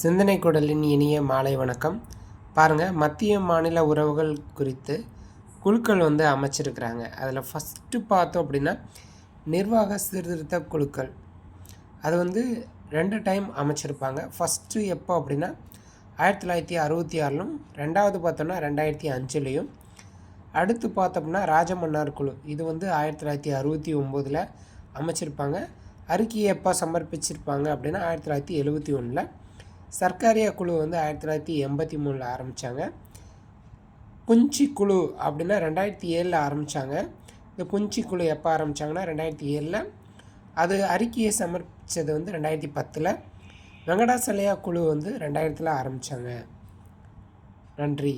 சிந்தனை குடலின் இனிய மாலை வணக்கம். பாருங்கள் மத்திய மாநில உறவுகள் குறித்து குழுக்கள் வந்து அமைச்சிருக்கிறாங்க. அதில் ஃபஸ்ட்டு பார்த்தோம் அப்படின்னா நிர்வாக சீர்திருத்த குழுக்கள். அது வந்து ரெண்டு டைம் அமைச்சிருப்பாங்க. ஃபஸ்ட்டு எப்போ அப்படின்னா ஆயிரத்தி தொள்ளாயிரத்தி அறுபத்தி ஆறிலும் ரெண்டாவது பார்த்தோம்னா ரெண்டாயிரத்தி அஞ்சுலேயும். அடுத்து பார்த்தோம்னா ராஜமன்னார் குழு. இது வந்து ஆயிரத்தி தொள்ளாயிரத்தி அறுபத்தி ஒம்போதில் அமைச்சிருப்பாங்க. அறிக்கையை எப்போ சமர்ப்பிச்சிருப்பாங்க அப்படின்னா ஆயிரத்தி தொள்ளாயிரத்தி எழுபத்தி ஒன்றில் சர்க்காரியா குழு வந்து ஆயிரத்தி தொள்ளாயிரத்தி எண்பத்தி மூணில் ஆரம்பித்தாங்க குஞ்சி குழு அப்படின்னா ரெண்டாயிரத்தி ஏழில் ஆரம்பித்தாங்க இந்த குஞ்சி குழு எப்போ ஆரம்பித்தாங்கன்னா ரெண்டாயிரத்தி ஏழில். அது அறிக்கையை சமர்ப்பித்தது வந்து ரெண்டாயிரத்தி பத்தில். வெங்கடாசலையா குழு வந்து ரெண்டாயிரத்தில் ஆரம்பித்தாங்க நன்றி.